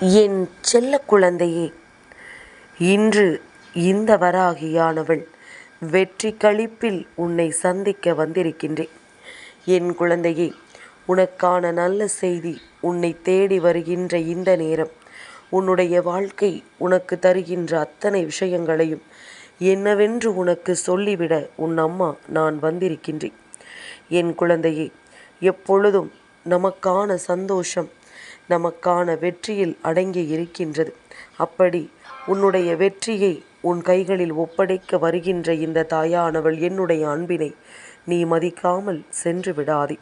என் செல்ல குழந்தையே இன்று இந்த வராகியானவள் வெற்றி களிப்பில் உன்னை சந்திக்க வந்திருக்கின்றேன். என் குழந்தையே உனக்கான நல்ல செய்தி உன்னை தேடி வருகின்ற இந்த நேரம். உன்னுடைய வாழ்க்கை உனக்கு தருகின்ற அத்தனை விஷயங்களையும் என்னவென்று உனக்கு சொல்லிவிட உன் அம்மா நான் வந்திருக்கின்றேன். என் குழந்தையே எப்பொழுதும் நமக்கான சந்தோஷம் நமக்கான வெற்றியில் அடங்கி இருக்கின்றது. அப்படி உன்னுடைய வெற்றியை உன் கைகளில் ஒப்படைக்க வருகின்ற இந்த தாயானவள் என்னுடைய அன்பினை நீ மதிக்காமல் சென்று விடாதே.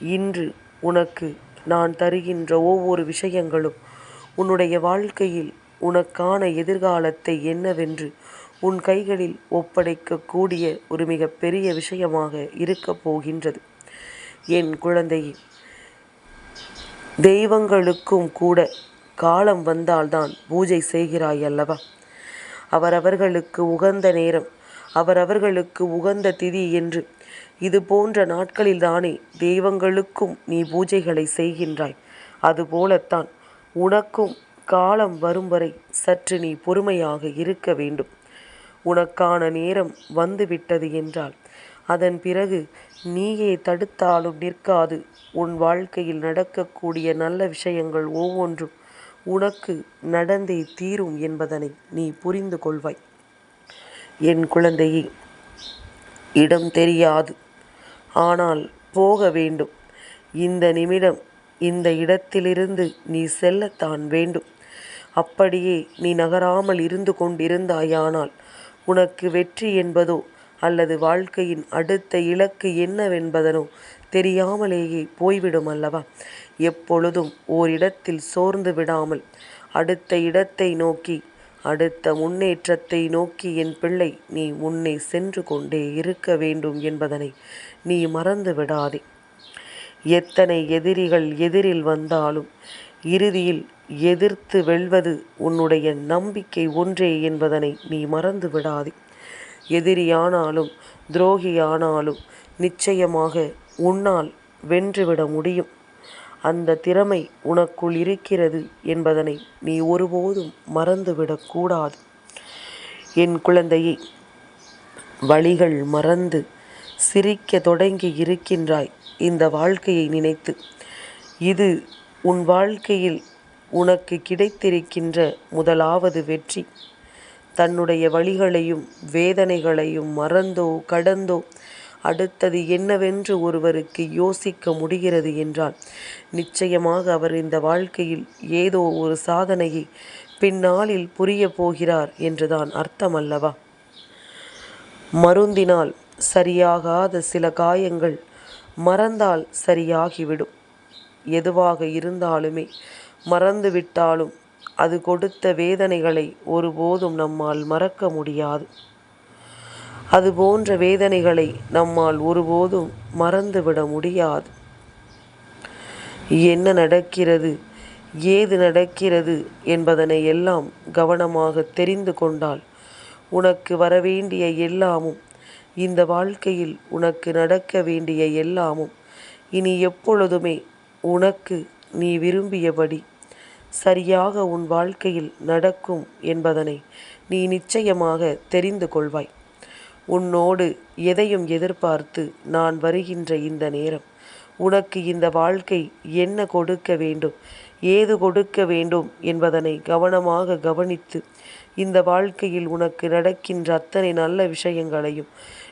இன்று உனக்கு நான் தருகின்ற ஒவ்வொரு விஷயங்களும் உன்னுடைய வாழ்க்கையில் உனக்கான எதிர்காலத்தை என்னவென்று உன் கைகளில் ஒப்படைக்கக்கூடிய ஒரு மிகப்பெரிய விஷயமாக இருக்கப் போகின்றது. என் குழந்தையே தெய்வங்களுக்கும் கூட காலம் வந்தால்தான் பூஜை செய்கிறாய் அல்லவா? அவரவர்களுக்கு உகந்த நேரம் அவரவர்களுக்கு உகந்த திதி என்று. இது போன்ற நாட்களில்தானே தெய்வங்களுக்கும் நீ பூஜைகளை செய்கின்றாய். அதுபோலத்தான் உனக்கும் காலம் வரும் வரை சற்று நீ பொறுமையாக இருக்க வேண்டும். உனக்கான நேரம் வந்துவிட்டது என்றால் அதன் பிறகு நீயே தடுத்தாலும் நிற்காது. உன் வாழ்க்கையில் நடக்கக்கூடிய நல்ல விஷயங்கள் ஒவ்வொன்றும் உனக்கு நடந்தே தீரும் என்பதனை நீ புரிந்து கொள்வாய். என் குழந்தையே இடம் தெரியாது. ஆனால் போக வேண்டும். இந்த நிமிடம் இந்த இடத்திலிருந்து நீ செல்லத்தான் வேண்டும். அப்படியே நீ நகராமல் இருந்து கொண்டிருந்தாயானால் உனக்கு வெற்றி என்பதோ அல்லது வாழ்க்கையின் அடுத்த இலக்கு என்னவென்பதனோ தெரியாமலேயே போய்விடும் அல்லவா? எப்பொழுதும் ஓரிடத்தில் சோர்ந்து விடாமல் அடுத்த இடத்தை நோக்கி அடுத்த முன்னேற்றத்தை நோக்கி என் பிள்ளை நீ முன்னே சென்று கொண்டே இருக்க வேண்டும் என்பதனை நீ மறந்து விடாதே. எத்தனை எதிரிகள் எதிரில் வந்தாலும் இறுதியில் எதிர்த்து வெல்வது உன்னுடைய நம்பிக்கை ஒன்றே என்பதனை நீ மறந்து விடாதே. எதிரியானாலும் துரோகியானாலும் நிச்சயமாக உன்னால் வென்றுவிட முடியும். அந்த திறமை உனக்குள் இருக்கிறது என்பதனை நீ ஒருபோதும் மறந்துவிடக்கூடாது என் குழந்தையை வழிகள் மறந்து சிரிக்க தொடங்கி இருக்கின்றாய் இந்த வாழ்க்கையை நினைத்து. இது உன் வாழ்க்கையில் உனக்கு கிடைத்திருக்கின்ற முதலாவது வெற்றி. தன்னுடைய வழிகளையும் வேதனைகளையும் மறந்தோ கடந்தோ அடுத்தது என்னவென்று ஒருவருக்கு யோசிக்க முடிகிறது என்றால் நிச்சயமாக அவர் இந்த வாழ்க்கையில் ஏதோ ஒரு சாதனையை பின்னாளில் புரிய போகிறார் என்றுதான் அர்த்தம் அல்லவா மருந்தினால் சரியாகாத சில காயங்கள் மறந்தால் சரியாகிவிடும். எதுவாக இருந்தாலுமே மறந்துவிட்டாலும் அது கொடுத்த வேதனைகளை ஒருபோதும் நம்மால் மறக்க முடியாது. அது போன்ற வேதனைகளை நம்மால் ஒருபோதும் மறந்துவிட முடியாது. என்ன நடக்கிறது ஏது நடக்கிறது என்பதனை எல்லாம் கவனமாக தெரிந்து கொண்டால் உனக்கு வரவேண்டிய எல்லாமும் இந்த வாழ்க்கையில் உனக்கு நடக்க வேண்டிய எல்லாமும் இனி எப்பொழுதுமே உனக்கு நீ விரும்பியபடி சரியாக உன் வாழ்க்கையில் நடக்கும் என்பதனை நீ நிச்சயமாக தெரிந்து கொள்வாய். உன்னோடு எதையும் எதிர்பார்த்து நான் வருகின்ற இந்த நேரம் உனக்கு இந்த வாழ்க்கை என்ன கொடுக்க வேண்டும் ஏது கொடுக்க வேண்டும் என்பதனை கவனமாக கவனித்து இந்த வாழ்க்கையில் உனக்கு நடக்கின்ற அத்தனை நல்ல விஷயங்களையும்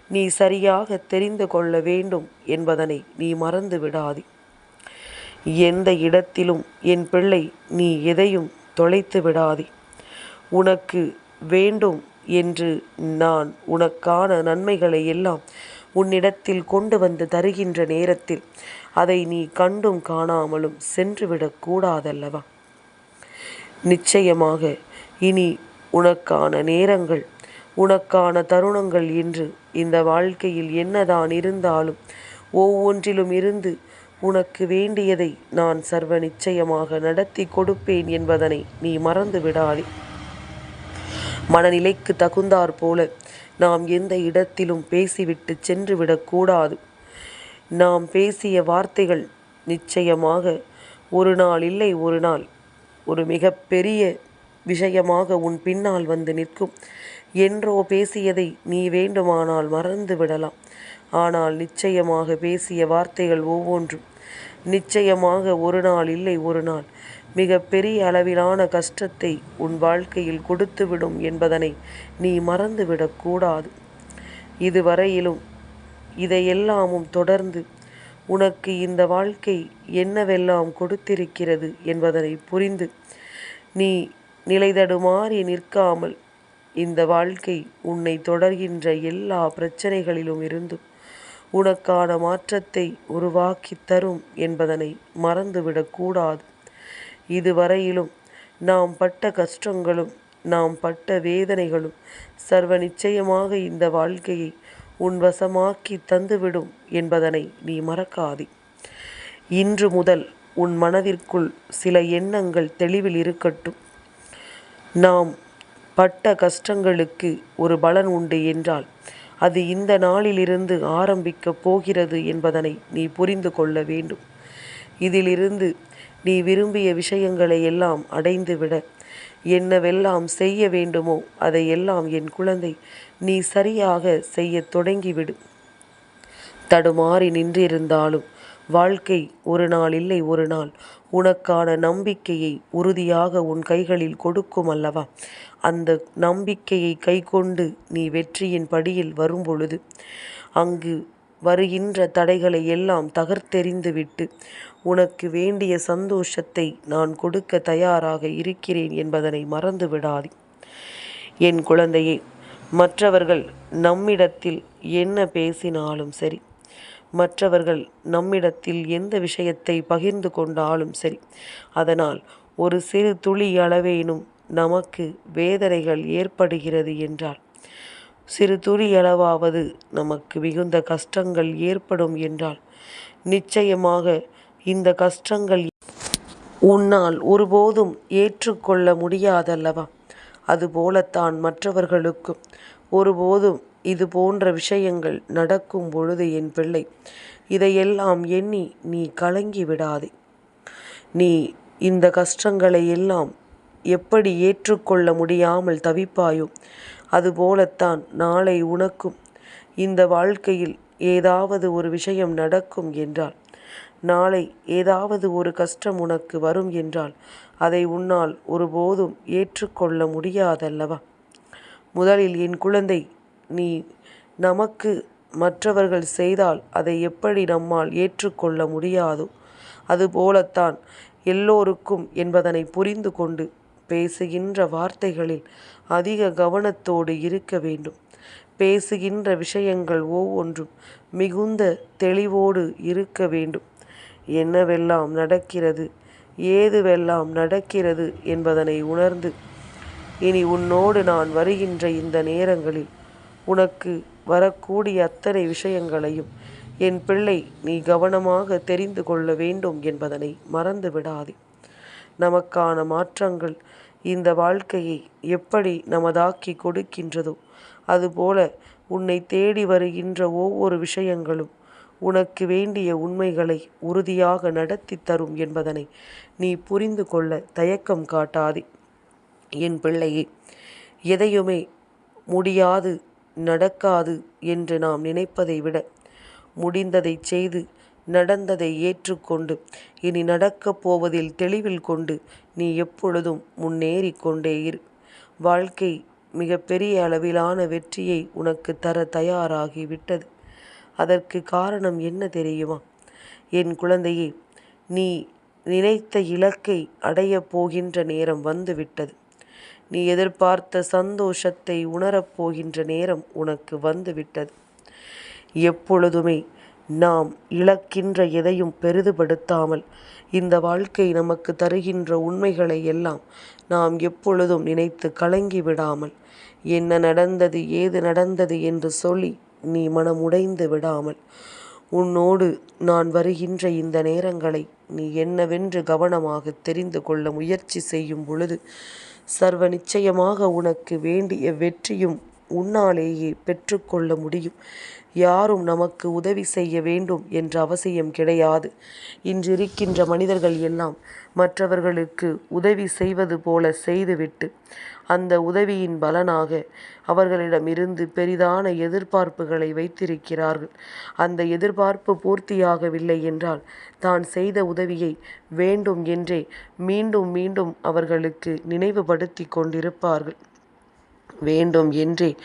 நீ சரியாக தெரிந்து கொள்ள வேண்டும் என்பதனை நீ மறந்து விடாதே. எந்த இடத்திலும் என் பிள்ளை நீ எதையும் தொலைத்து விடாதே. உனக்கு வேண்டும் என்று நான் உனக்கான நன்மைகளை எல்லாம் உன்னிடத்தில் கொண்டு வந்து தருகின்ற நேரத்தில் அதை நீ கண்டும் காணாமலும் சென்றுவிடக்கூடாதல்லவா நிச்சயமாக இனி உனக்கான நேரங்கள் உனக்கான தருணங்கள் என்று இந்த வாழ்க்கையில் என்னதான் இருந்தாலும் ஒவ்வொன்றிலும் இருந்து உனக்கு வேண்டியதை நான் சர்வ நிச்சயமாக நடத்தி கொடுப்பேன் என்பதனை நீ மறந்து விடாதே மனநிலைக்கு தகுந்தாற் போல நாம் எந்த இடத்திலும் பேசிவிட்டு சென்று விடக்கூடாது நாம் பேசிய வார்த்தைகள் நிச்சயமாக ஒரு நாள் இல்லை ஒரு நாள். ஒரு மிகப்பெரிய விஷயமாக உன் பின்னால் வந்து நிற்கும். என்றோ பேசியதை நீ வேண்டுமானால் மறந்து விடலாம் ஆனால் நிச்சயமாக பேசிய வார்த்தைகள் ஒவ்வொன்றும். நிச்சயமாக ஒரு நாள் இல்லை ஒரு நாள். மிக பெரிய அளவிலான கஷ்டத்தை உன் வாழ்க்கையில் கொடுத்துவிடும் என்பதனை நீ மறந்துவிடக்கூடாது இதுவரையிலும் இதையெல்லாமும் தொடர்ந்து உனக்கு இந்த வாழ்க்கை என்னவெல்லாம் கொடுத்திருக்கிறது என்பதனை புரிந்து நீ நிலைதடுமாறி நிற்காமல் இந்த வாழ்க்கை உன்னை தொடர்கின்ற எல்லா பிரச்சனைகளிலும் இருந்தும் உனக்கான மாற்றத்தை உருவாக்கி தரும் என்பதனை மறந்துவிடக்கூடாது இதுவரையிலும் நாம் பட்ட கஷ்டங்களும் நாம் பட்ட வேதனைகளும் சர்வ நிச்சயமாக இந்த வாழ்க்கையை உன் வசமாக்கி தந்துவிடும் என்பதனை நீ மறக்காதே. இன்று முதல் உன் மனதிற்குள் சில எண்ணங்கள் தெளிவில் இருக்கட்டும். நாம் பட்ட கஷ்டங்களுக்கு ஒரு பலன் உண்டு என்றால் அது இந்த நாளிலிருந்து ஆரம்பிக்கப் போகிறது என்பதனை நீ புரிந்து கொள்ள வேண்டும். இதிலிருந்து நீ விரும்பிய விஷயங்களை எல்லாம் அடைந்துவிட என்னவெல்லாம் செய்ய வேண்டுமோ அதையெல்லாம் என் குழந்தை நீ சரியாக செய்யத் தொடங்கிவிடு. தடுமாறி நின்றிருந்தாலும் வாழ்க்கை ஒரு நாள் இல்லை ஒரு நாள். உனக்கான நம்பிக்கையை உறுதியாக உன் கைகளில் கொடுக்கும் அல்லவா? அந்த நம்பிக்கையை கைக்கொண்டு நீ வெற்றியின் படியில் வரும்பொழுது அங்கு வருகின்ற தடைகளை எல்லாம் தகர்த்தெறிந்துவிட்டு உனக்கு வேண்டிய சந்தோஷத்தை நான் கொடுக்க தயாராக இருக்கிறேன் என்பதனை மறந்து விடாதே. என் குழந்தையே மற்றவர்கள் நம்மிடத்தில் என்ன பேசினாலும் சரி மற்றவர்கள் நம்மிடத்தில் எந்த விஷயத்தை பகிர்ந்து கொண்டாலும் சரி அதனால் ஒரு சிறு துளி அளவேனும் நமக்கு வேதனைகள் ஏற்படுகிறது என்றால் சிறு துளியளவாவது நமக்கு மிகுந்த கஷ்டங்கள் ஏற்படும் என்றால் நிச்சயமாக இந்த கஷ்டங்கள் உன்னால் ஒருபோதும் ஏற்றுக்கொள்ள முடியாதல்லவா? அதுபோலத்தான் மற்றவர்களுக்கும். ஒருபோதும் இது போன்ற விஷயங்கள் நடக்கும் பொழுது என் பிள்ளை இதையெல்லாம் எண்ணி நீ கலங்கி விடாதே. நீ இந்த கஷ்டங்களை எல்லாம் எப்படி ஏற்றுக்கொள்ள முடியாமல் தவிப்பாயோ அதுபோலத்தான் நாளை உனக்கும் இந்த வாழ்க்கையில் ஏதாவது ஒரு விஷயம் நடக்கும் என்றால் நாளை ஏதாவது ஒரு கஷ்டம் உனக்கு வரும் என்றால் அதை உன்னால் ஒருபோதும் ஏற்றுக்கொள்ள முடியாதல்லவா? முதலில் என் குழந்தை நீ நமக்கு மற்றவர்கள் செய்தால் அதை எப்படி நம்மால் ஏற்றுக்கொள்ள முடியாதோ அதுபோலத்தான் எல்லோருக்கும் என்பதனை புரிந்து கொண்டு பேசுகின்ற வார்த்தைகளில் அதிக கவனத்தோடு இருக்க வேண்டும். பேசுகின்ற விஷயங்கள் ஒவ்வொன்றும் மிகுந்த தெளிவோடு இருக்க வேண்டும். என்னவெல்லாம் நடக்கிறது ஏதுவெல்லாம் நடக்கிறது என்பதனை உணர்ந்து இனி உன்னோடு நான் வருகின்ற இந்த நேரங்களில் உனக்கு வரக்கூடிய அத்தனை விஷயங்களையும் என் பிள்ளை நீ கவனமாக தெரிந்து கொள்ள வேண்டும் என்பதனை மறந்து விடாதே நமக்கான மாற்றங்கள் இந்த வாழ்க்கையை எப்படி நமதாக்கி கொடுக்கின்றதோ அதுபோல உன்னை தேடி வருகின்ற ஒவ்வொரு விஷயங்களும் உனக்கு வேண்டிய உண்மைகளை உறுதியாக நடத்தி தரும் என்பதனை நீ புரிந்து கொள்ள தயக்கம் காட்டாதே. என் பிள்ளையே எதையுமே முடியாது நடக்காது என்று நாம் நினைப்பதை விட முடிந்ததை செய்து நடந்ததை ஏற்றுக்கொண்டு இனி நடக்கப் போவதில் தெளிவில் கொண்டு நீ எப்பொழுதும் முன்னேறி கொண்டே இரு. வாழ்க்கை மிகப்பெரிய அளவிலான வெற்றியை உனக்கு தர தயாராகி விட்டது அதற்கு காரணம் என்ன தெரியுமா? என் குழந்தையே நீ நினைத்த இலக்கை அடையப் போகின்ற நேரம் வந்துவிட்டது. நீ எதிர்பார்த்த சந்தோஷத்தை உணரப்போகின்ற நேரம் உனக்கு வந்துவிட்டது. எப்பொழுதுமே நாம் இழக்கின்ற எதையும் பெரிதுபடுத்தாமல் இந்த வாழ்க்கை நமக்கு தருகின்ற உண்மைகளை எல்லாம் நாம் எப்பொழுதும் நினைத்து கலங்கி விடாமல் என்ன நடந்தது ஏது நடந்தது என்று சொல்லி நீ மனம் உடைந்து விடாமல் உன்னோடு நான் வருகின்ற இந்த நேரங்களை நீ என்னவென்று கவனமாக தெரிந்து கொள்ள முயற்சி செய்யும் பொழுது சர்வ நிச்சயமாக உனக்கு வேண்டிய வெற்றியும் உன்னாலேயே பெற்றுக்கொள்ள முடியும். யாரும் நமக்கு உதவி செய்ய வேண்டும் என்ற அவசியம் கிடையாது. இன்றிருக்கின்ற மனிதர்கள் எல்லாம் மற்றவர்களுக்கு உதவி செய்வது போல செய்துவிட்டு, அந்த உதவியின் பலனாக அவர்களிடமிருந்து பெரிதான எதிர்பார்ப்புகளை வைத்திருக்கிறார்கள். அந்த எதிர்பார்ப்பு பூர்த்தியாகவில்லை என்றால், தான் செய்த உதவியை வேண்டும் என்றே மீண்டும் மீண்டும் அவர்களுக்கு நினைவுபடுத்தி கொண்டிருப்பார்கள். வேண்டும் என்றே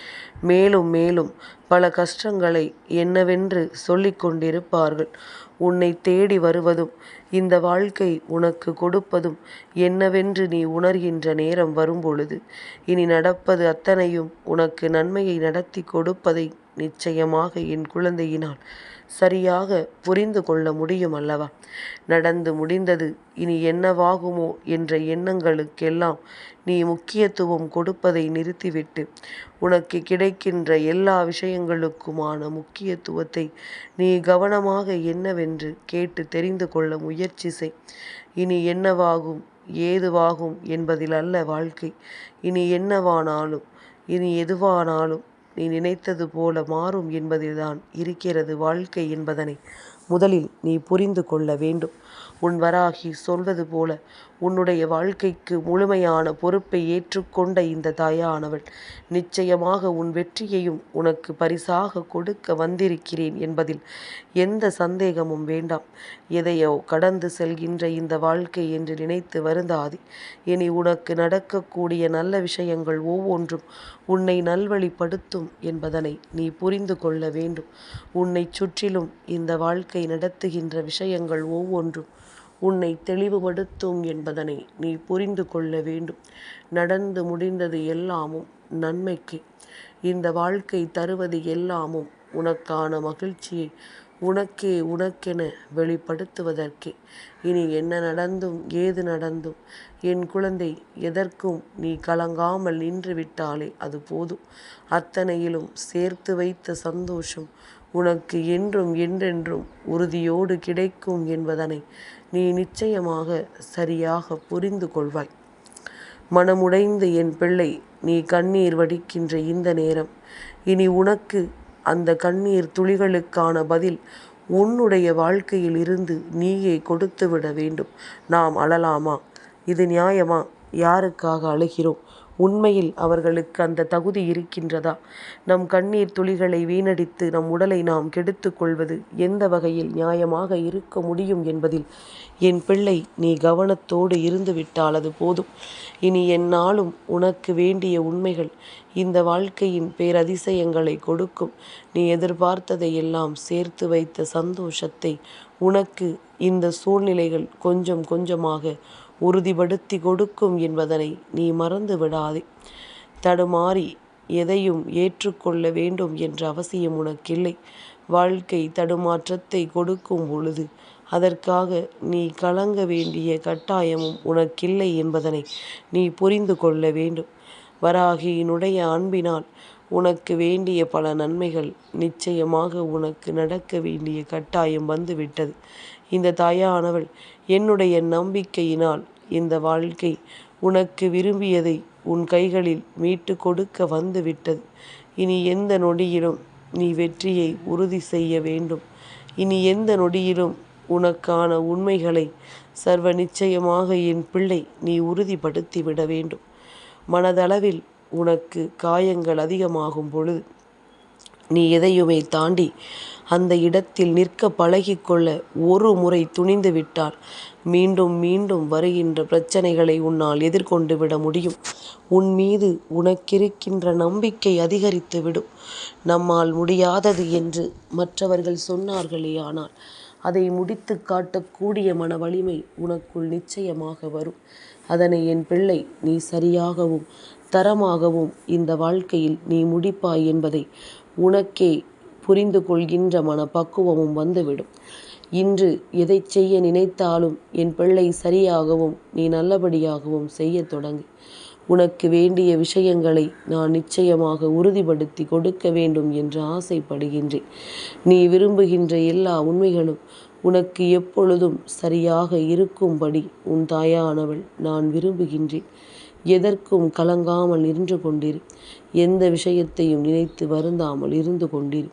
மேலும் மேலும் பல கஷ்டங்களை என்னவென்று சொல்லிக் கொண்டிருப்பார்கள். உன்னை தேடி வருவதும் இந்த வாழ்க்கை உனக்கு கொடுப்பதும் என்னவென்று நீ உணர்கின்ற நேரம் வரும்பொழுது, இனி நடப்பது அத்தனையும் உனக்கு நன்மையை நடத்திக் கொடுப்பதை நிச்சயமாக என் குழந்தையினால் சரியாக புரிந்து கொள்ள முடியும் அல்லவா? நடந்து முடிந்தது இனி என்னவாகுமோ என்ற எண்ணங்களுக்கெல்லாம் நீ முக்கியத்துவம் கொடுப்பதை நிறுத்திவிட்டு, உனக்கு கிடைக்கின்ற எல்லா விஷயங்களுக்குமான முக்கியத்துவத்தை நீ கவனமாக என்னவென்று கேட்டு தெரிந்து கொள்ள முயற்சி செய். இனி என்னவாகும் ஏதுவாகும் என்பதில் அல்ல வாழ்க்கை. இனி என்னவானாலும், இனி எதுவானாலும் நீ நினைத்தது போல மாறும் என்பதில்தான் இருக்கிறது வாழ்க்கை என்பதனை முதலில் நீ புரிந்து கொள்ள வேண்டும். உன் வராகி சொல்வது போல, உன்னுடைய வாழ்க்கைக்கு முழுமையான பொறுப்பை ஏற்றுக்கொண்ட இந்த தாயானவள், நிச்சயமாக உன் வெற்றியையும் உனக்கு பரிசாக கொடுக்க வந்திருக்கிறேன் என்பதில் எந்த சந்தேகமும் வேண்டாம். எதையோ கடந்து செல்கின்ற இந்த வாழ்க்கை என்று நினைத்து வருந்தாதே. இனி உனக்கு நடக்கக்கூடிய நல்ல விஷயங்கள் ஒவ்வொன்றும் உன்னை நல்வழிப்படுத்தும் என்பதனை நீ புரிந்து கொள்ள வேண்டும். உன்னைச் சுற்றிலும் இந்த வாழ்க்கை நடத்துகின்ற விஷயங்கள் ஒவ்வொன்றும் உன்னை தெளிவுபடுத்தும் என்பதனை நீ புரிந்து கொள்ள வேண்டும். நடந்து முடிந்தது எல்லாமும் நன்மைக்கு இந்த வாழ்க்கை தருவது எல்லாமும் உனக்கான மகிழ்ச்சியை உனக்கே உனக்கென வெளிப்படுத்துவதற்கே. இனி என்ன நடந்தும் ஏது நடந்தும் என் குழந்தை எதற்கும் நீ கலங்காமல் நின்று விட்டாலே அது போதும். அத்தனையிலும் சேர்த்து வைத்த சந்தோஷம் உனக்கு என்றும் என்றென்றும் உறுதியோடு கிடைக்கும் என்பதனை நீ நிச்சயமாக சரியாக புரிந்து கொள்வாய். மனமுடைந்து என் பிள்ளை நீ கண்ணீர் வடிக்கின்ற இந்த நேரம், இனி உனக்கு அந்த கண்ணீர் துளிகளுக்கான பதில் உன்னுடைய வாழ்க்கையில் இருந்து நீயே கொடுத்து விட வேண்டும். நாம் அழலாமா? இது நியாயமா? யாருக்காக அழுகிறோம்? உண்மையில் அவர்களுக்கு அந்த தகுதி இருக்கின்றதா? நம் கண்ணீர் துளிகளை வீணடித்து நம் உடலை நாம் கெடுத்து கொள்வது எந்த வகையில் நியாயமாக இருக்க முடியும் என்பதில் என் பிள்ளை நீ கவனத்தோடு இருந்துவிட்டால் அது போதும். இனி என்னாலும் உனக்கு வேண்டிய உண்மைகள் இந்த வாழ்க்கையின் பேரதிசயங்களை கொடுக்கும். நீ எதிர்பார்த்ததை எல்லாம் சேர்த்து வைத்த சந்தோஷத்தை உனக்கு இந்த சூழ்நிலைகள் கொஞ்சம் கொஞ்சமாக உறுதிப்படுத்தி கொடுக்கும் என்பதனை நீ மறந்து விடாதே. தடுமாறி எதையும் ஏற்றுக்கொள்ள வேண்டும் என்ற அவசியம் உனக்கில்லை. வாழ்க்கை தடுமாற்றத்தை கொடுக்கும் பொழுது, அதற்காக நீ கலங்க வேண்டிய கட்டாயமும் உனக்கில்லை என்பதனை நீ புரிந்து கொள்ள வேண்டும். வராகியினுடைய அன்பினால் உனக்கு வேண்டிய பல நன்மைகள் நிச்சயமாக உனக்கு நடக்க வேண்டிய கட்டாயம் வந்துவிட்டது. இந்த தாயானவள் என்னுடைய நம்பிக்கையினால் இந்த வாழ்க்கை உனக்கு விரும்பியதை உன் கைகளில் மீட்டு கொடுக்க வந்துவிட்டது இனி எந்த நொடியிலும் நீ வெற்றியை உறுதி செய்ய வேண்டும். இனி எந்த நொடியிலும் உனக்கான உண்மைகளை சர்வ நிச்சயமாக என் பிள்ளை நீ உறுதிப்படுத்தி விட வேண்டும். மனதளவில் உனக்கு காயங்கள் அதிகமாகும் பொழுது, நீ எதையுமே தாண்டி அந்த இடத்தில் நிற்க பழகிக்கொள்ள ஒரு முறை துணிந்து விட்டால், மீண்டும் மீண்டும் வருகின்ற பிரச்சனைகளை உன்னால் எதிர்கொண்டு விட முடியும். உன் மீது உனக்கிருக்கின்ற நம்பிக்கை அதிகரித்து விடும். நம்மால் முடியாதது என்று மற்றவர்கள் சொன்னார்களே ஆனால் அதை முடித்துக் காட்டக்கூடிய மன வலிமை உனக்குள் நிச்சயமாக வரும். அதனை என் பிள்ளை நீ சரியாகவும் தரமாகவும் இந்த வாழ்க்கையில் நீ முடிப்பாய் என்பதை உனக்கே புரிந்து கொள்கின்ற மனப்பக்குவமும் வந்துவிடும். இன்று எதை செய்ய நினைத்தாலும் என் பிள்ளை சரியாகவும் நீ நல்லபடியாகவும் செய்யத் தொடங்கு. உனக்கு வேண்டிய விஷயங்களை நான் நிச்சயமாக உறுதிப்படுத்தி கொடுக்க வேண்டும் என்று ஆசைப்படுகின்றேன். நீ விரும்புகின்ற எல்லா உண்மைகளும் உனக்கு எப்பொழுதும் சரியாக இருக்கும்படி உன் தாயானவள் நான் விரும்புகின்றேன். எதற்கும் கலங்காமல் நின்று கொண்டீர் எந்த விஷயத்தையும் நினைத்து வருந்தாமல் இருந்து கொண்டீர்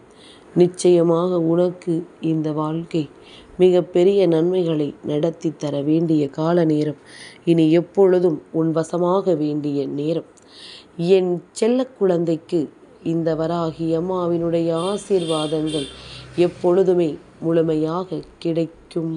நிச்சயமாக உனக்கு இந்த வாழ்க்கை மிக பெரிய நன்மைகளை நடத்தித் தர வேண்டிய கால நேரம் இனி எப்பொழுதும் உன் வசமாக வேண்டிய நேரம். என் செல்ல குழந்தைக்கு இந்த வராகி அம்மாவினுடைய ஆசீர்வாதங்கள் எப்பொழுதுமே முழுமையாக கிடைக்கும்.